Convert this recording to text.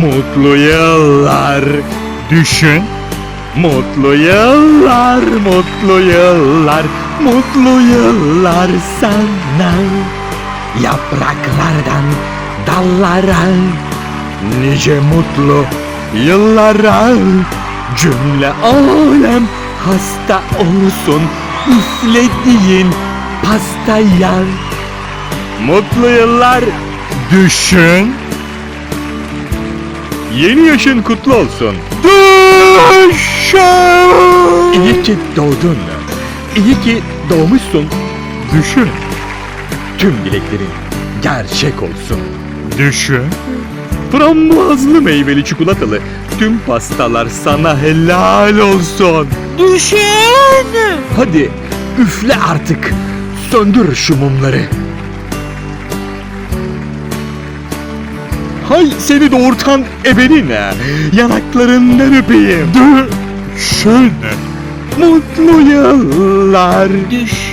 Mutlu yıllar. Düşün. Mutlu yıllar, mutlu yıllar, mutlu yıllar sana. Yapraklardan dallara, nice mutlu yıllara. Cümle alem hasta olsun, üflediğin pastaya. Mutlu yıllar düşün. Yeni yaşın kutlu olsun. Düşün. İyi ki doğdun. İyi ki doğmuşsun. Düşün. Tüm dileklerin gerçek olsun. Düşün. Frambuazlı meyveli çikolatalı tüm pastalar sana helal olsun. Düşün. Hadi üfle artık. Söndür şu mumları. Hay seni doğurtan ebenine. Yanaklarından öpeyim. Düşün. Mutlu yıllar. Düşün.